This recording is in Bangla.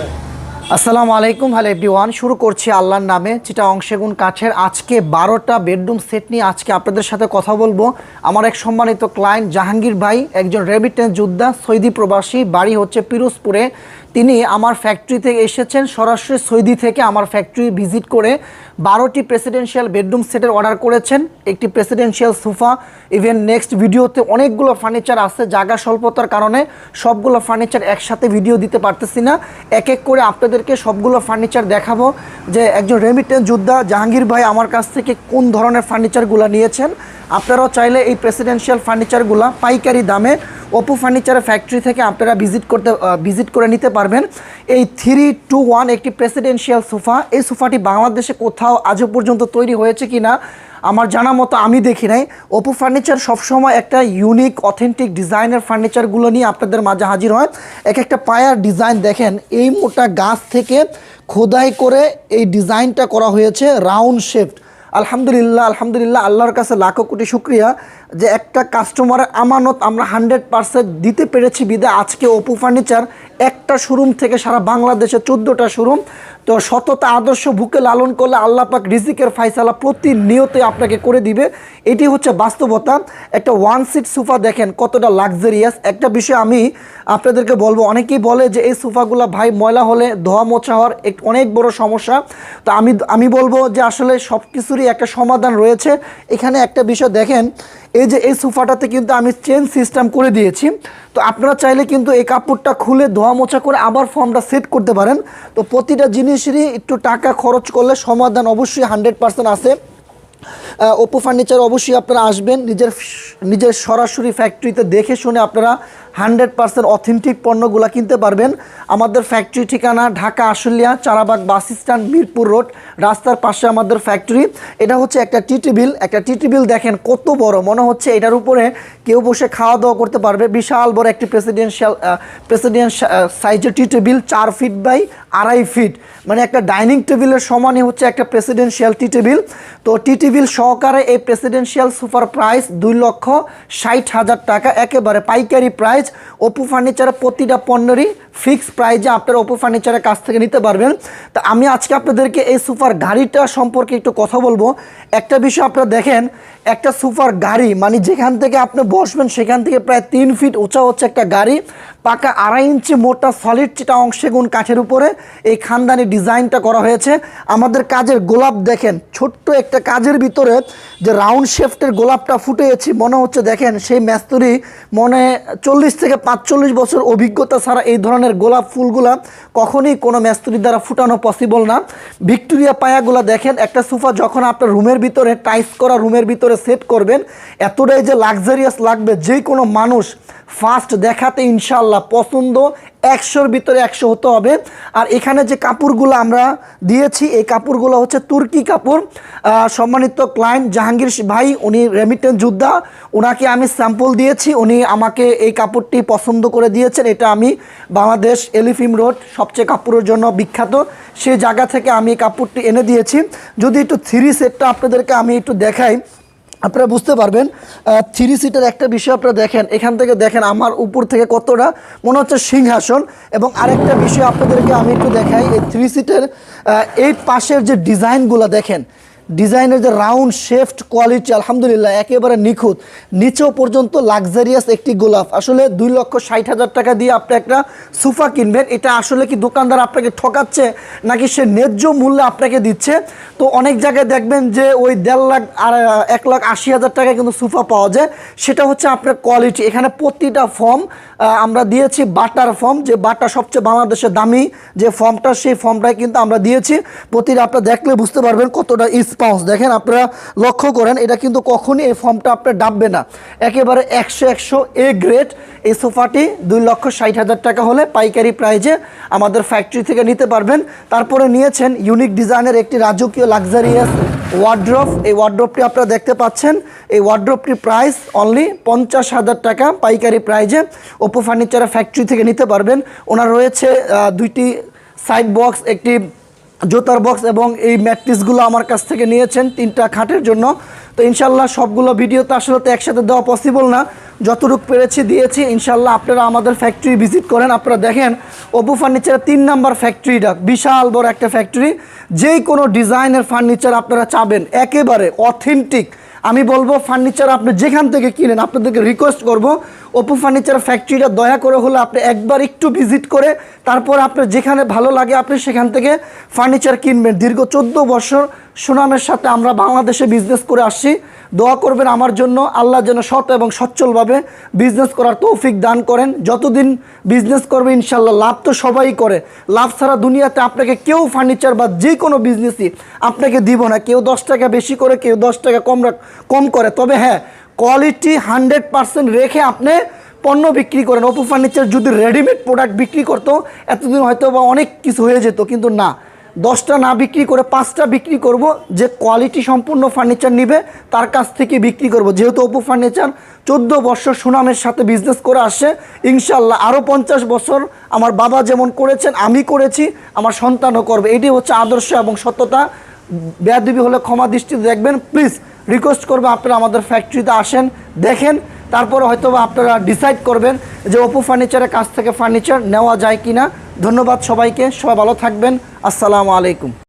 Bye. আসসালামু আলাইকুম। হ্যালো এভরি ওয়ান শুরু করছি আল্লাহর নামে, যেটা অংশেগুন কাঠের আজকে বারোটা বেডরুম সেট নিয়ে আজকে আপনাদের সাথে কথা বলব। আমার এক সম্মানিত ক্লায়েন্ট জাহাঙ্গীর ভাই, একজন রেমিটেন্স যোদ্ধা, সৌদি প্রবাসী, বাড়ি হচ্ছে পিরোজপুরে। তিনি আমার ফ্যাক্টরি থেকে এসেছেন, সরাসরি সৌদি থেকে আমার ফ্যাক্টরি ভিজিট করে বারোটি প্রেসিডেন্সিয়াল বেডরুম সেটের অর্ডার করেছেন। একটি প্রেসিডেন্সিয়াল সোফা ইভেন নেক্সট ভিডিওতে অনেকগুলো ফার্নিচার আছে, জায়গা স্বল্পতার কারণে সবগুলো ফার্নিচার একসাথে ভিডিও দিতে পারতেছি না। এক এক করে আপনাদেরকে সবগুলো ফার্নিচার দেখাবো যে একজন রেমিটেন্স যোদ্ধা জাহাঙ্গীর ভাই আমার কাছ থেকে কোন ধরনের ফার্নিচারগুলো নিয়েছেন। আপনারাও চাইলে এই প্রেসিডেন্সিয়াল ফার্নিচারগুলো পাইকারি দামে ওপো ফার্নিচারের ফ্যাক্টরি থেকে আপনারা ভিজিট করতে ভিজিট করে নিতে পারবেন। এই থ্রি টু ওয়ান একটি প্রেসিডেন্সিয়াল সোফা এই সোফাটি বাংলাদেশে কোথাও আজও পর্যন্ত তৈরি হয়েছে কি না আমার জানা মতো আমি দেখি নাই। ওপো ফার্নিচার সবসময় একটা ইউনিক অথেন্টিক ডিজাইনের ফার্নিচারগুলো নিয়ে আপনাদের মাঝে হাজির হয়। এক একটা পায়ার ডিজাইন দেখেন, এই মোটা গাছ থেকে খোদাই করে এই ডিজাইনটা করা হয়েছে রাউন্ড শেপড আলহামদুলিল্লাহ আলহামদুলিল্লাহ, আল্লাহর কাছে লাখো কোটি শুক্রিয়া যে একটা কাস্টমারের আমানত আমরা হান্ড্রেড পারসেন্ট দিতে পেরেছি বিদে আজকে ওপো ফার্নিচার একটা শোরুম থেকে সারা বাংলাদেশে চোদ্দোটা শোরুম তো সততা আদর্শ বুকে লালন করলে আল্লাহ পাক রিজিকের ফাইসালা প্রতিনিয়ত আপনাকে করে দিবে। এটি হচ্ছে বাস্তবতা। একটা ওয়ান সিট সোফা দেখেন কতটা লাক্সারিয়াস একটা বিষয় আমি আপনাদেরকে বলব, অনেকেই বলে যে এই সোফাগুলো ভাই ময়লা হলে ধোয়া মোছা হওয়ার এক অনেক বড় সমস্যা। তো আমি আমি বলব যে আসলে সব কিছুরই একটা সমাধান রয়েছে। এখানে একটা বিষয় দেখেন, এই যে এই সোফাটাতে কিন্তু আমি চেন সিস্টেম করে দিয়েছি। তো আপনারা চাইলে কিন্তু এই কাপড়টা খুলে ধোয়া মোছা করে আবার ফর্মটা সেট করতে পারেন। তো প্রতিটা জিনিসেরই একটু টাকা খরচ করলে সমাধান অবশ্যই হান্ড্রেড পার্সেন্ট আসে ওপো ফার্নিচার অবশ্যই আপনারা আসবেন। নিজের নিজের সরাসরি ফ্যাক্টরিতে দেখে শুনে আপনারা হান্ড্রেড পার্সেন্ট অথেন্টিক পণ্যগুলো কিনতে পারবেন। আমাদের ফ্যাক্টরি ঠিকানা Dhaka Ashulia, Charabag bus stand, Mirpur road, রাস্তার পাশে আমাদের ফ্যাক্টরি। এটা হচ্ছে একটা টি টেবিল। একটা টি টেবিল দেখেন কত বড়, মনে হচ্ছে এটার উপরে কেউ বসে খাওয়া দাওয়া করতে পারবে। বিশাল বড় একটি প্রেসিডেন্সিয়াল প্রেসিডেন্ট সাইজের টি টেবিল, চার ফিট বাই আড়াই ফিট মানে একটা ডাইনিং টেবিলের সমানই হচ্ছে একটা প্রেসিডেন্সিয়াল টি টেবিল। তো টি টেবিল সহকারে এই প্রেসিডেন্সিয়াল সুপার প্রাইস দুই লক্ষ ষাট হাজার টাকা, একেবারে পাইকারি প্রাইস ওপো ফার্নিচারের প্রতিটা পণ্যেরই ফিক্স প্রাইজে আপনারা ওপো ফার্নিচারের কাছ থেকে নিতে পারবেন। তো আমি আজকে আপনাদেরকে এই সুপার গাড়িটা সম্পর্কে একটু কথা বলব। একটা বিষয় আপনারা দেখেন, একটা সুপার গাড়ি মানে যেখান থেকে আপনি বসবেন, সেখান থেকে প্রায় তিন ফিট উঁচা হচ্ছে একটা গাড়ি। পাকা আড়াই ইঞ্চি মোটা সলিড চিটা অংশে গুণ কাঠের উপরে। এই খানদানি ডিজাইনটা করা হয়েছে। আমাদের কাজের গোলাপ দেখেন, ছোট্ট একটা কাজের ভিতরে যে রাউন্ড শেফটের গোলাপটা ফুটেছি, মনে হচ্ছে দেখেন সেই ম্যাস্তুরি মনে চল্লিশ থেকে পাঁচচল্লিশ বছর অভিজ্ঞতা ছাড়া এই ধরনের গোলাপ ফুলগুলা কখনই কোনো ম্যাস্তুরি দ্বারা ফুটানো পসিবল না। ভিক্টোরিয়া পায়াগুলা দেখেন, একটা সোফা যখন আপনার রুমের ভিতরে টাইস করা রুমের ভিতরে সেট করবেন, এতটাই যে লাক্সারিয়াস লাগবে যে কোনো মানুষ ফার্স্ট দেখাতে ইনশাল্লাহ পছন্দ। একশোর ভিতরে একশো হতে হবে। আর এখানে যে কাপড়গুলো আমরা দিয়েছি, এই কাপড়গুলো হচ্ছে তুর্কি কাপড়। সম্মানিত ক্লায়েন্ট জাহাঙ্গীর ভাই, উনি রেমিটেন্স যোদ্ধা। ওনাকে আমি স্যাম্পল দিয়েছি। উনি আমাকে এই কাপড়টি পছন্দ করে দিয়েছেন। এটা আমি বাংলাদেশ এলিফিম রোড, সবচেয়ে কাপড়ের জন্য বিখ্যাত। সেই জায়গা থেকে আমি এই কাপড়টি এনে দিয়েছি। যদি একটু থ্রি সেটটা আপনাদেরকে আমি একটু দেখাই। আপনারা বুঝতে পারবেন থ্রি সিটের একটা বিষয় আপনারা দেখেন, এখান থেকে দেখেন আমার উপর থেকে কতটা, মনে হচ্ছে সিংহাসন, এবং আরেকটা বিষয় আপনাদেরকে আমি একটু দেখাই, এই থ্রি সিটের এই পাশের যে ডিজাইনগুলো দেখেন ডিজাইনের যে রাউন্ড শেফট কোয়ালিটি আলহামদুলিল্লাহ, একেবারে নিখুঁত। নিচেও পর্যন্ত লাক্সারিয়াস একটি গোলাপ। আসলে দুই লক্ষ ষাট হাজার টাকা দিয়ে আপনি একটা সোফা কিনবেন। এটা আসলে কি দোকানদার আপনাকে ঠকাচ্ছে, নাকি সে ন্যায্য মূল্যে আপনাকে দিচ্ছে? তো অনেক জায়গায় দেখবেন যে ওই দেড় লাখ আর, এক লাখ আশি হাজার টাকায় কিন্তু সোফা পাওয়া যায়। সেটা হচ্ছে আপনার কোয়ালিটি এখানে প্রতিটা ফর্ম আমরা দিয়েছি বাটার ফর্ম, যে বাটা সবচেয়ে বাংলাদেশের দামি যে ফর্মটা, সেই ফর্মটাই কিন্তু আমরা দিয়েছি। প্রতিটা আপনারা দেখলে বুঝতে পারবেন কতটা স্পাউন্স দেখেন আপনারা লক্ষ্য করেন, এটা কিন্তু কখনই এই ফর্মটা আপনার ডাববে না। একেবারে একশো একশো এ গ্রেড এই সোফাটি দুই লক্ষ ষাট হাজার টাকা হলে পাইকারি প্রাইজে আমাদের ফ্যাক্টরি থেকে নিতে পারবেন। তারপরে নিয়েছেন ইউনিক ডিজাইনের একটি রাজকীয় লাক্সারিয়াস ওয়ার্ড্রপ এই ওয়ার্ড্রপটি আপনারা দেখতে পাচ্ছেন। এই ওয়ার্ড্রপটির প্রাইস অনলি পঞ্চাশ হাজার টাকা পাইকারি প্রাইজে। ওপো ফার্নিচারের ফ্যাক্টরি থেকে নিতে পারবেন। ওনার রয়েছে দুইটি সাইড বক্স একটি জুতার বক্স এবং এই ম্যাট্রিসগুলো আমার কাছ থেকে নিয়েছেন তিনটা খাটের জন্য। তো ইনশাল্লাহ সবগুলো ভিডিও তো আসলে তো একসাথে দেওয়া পসিবল না। যতটুকু পেরেছি দিয়েছি, ইনশাল্লাহ আপনারা আমাদের ফ্যাক্টরি ভিজিট করেন, আপনারা দেখেন অপু ফার্নিচারের তিন নাম্বার ফ্যাক্টরিটা বিশাল বড় একটা ফ্যাক্টরি যেই কোনো ডিজাইনের ফার্নিচার আপনারা চাবেন, একেবারে অথেন্টিক আমি বলব, ফার্নিচার আপনি যেখান থেকে কিনেন, আপনাদেরকে রিকোয়েস্ট করব অপু ফার্নিচার ফ্যাক্টরিটা দয়া করে হলে আপনি একবার একটু ভিজিট করে তারপর আপনার যেখানে ভালো লাগে আপনি সেখান থেকে ফার্নিচার কিনবেন। দীর্ঘ চোদ্দ বছর সুনামের সাথে আমরা বাংলাদেশে বিজনেস করে আসছি। দোয়া করবেন আমার জন্য। আল্লাহ যেন সৎ এবং সচ্ছলভাবে বিজনেস করার তৌফিক দান করেন। যতদিন বিজনেস করবে ইনশাল্লাহ লাভ তো সবাই করে। লাভ ছাড়া দুনিয়াতে আপনাকে কেউ ফার্নিচার বা যে কোনো বিজনেসই আপনাকে দিব না। কেউ দশ টাকা বেশি করে, কেউ দশ টাকা কম কম করে। তবে হ্যাঁ কোয়ালিটি হান্ড্রেড পার্সেন্ট রেখে আপনি পণ্য বিক্রি করেন। অপু ফার্নিচার যদি রেডিমেড প্রোডাক্ট বিক্রি করতো, এতদিন হয়তো বা অনেক কিছু হয়ে যেত, কিন্তু না। দশটা না বিক্রি করে পাঁচটা বিক্রি করব, যে কোয়ালিটি সম্পূর্ণ ফার্নিচার নিবে, তার কাছ থেকে বিক্রি করব। যেহেতু অপু ফার্নিচার চোদ্দ বছর সুনামের সাথে বিজনেস করে আসে ইনশাল্লাহ আরও পঞ্চাশ বছর আমার বাবা যেমন করেছেন, আমি করেছি, আমার সন্তানও করবে। এটি হচ্ছে আদর্শ এবং সত্যতা। বেয়াদবি হলে ক্ষমা দৃষ্টিতে দেখবেন। প্লিজ রিকোয়েস্ট করব, আপনারা আমাদের ফ্যাক্টরিতে আসেন, দেখেন, তারপরে হয়তো আপনারা ডিসাইড করবেন যে অপু ফার্নিচারের কাছ থেকে ফার্নিচার নেওয়া যায় কি না ধন্যবাদ সবাইকে, সবাই ভালো থাকবেন। আসসালামু আলাইকুম।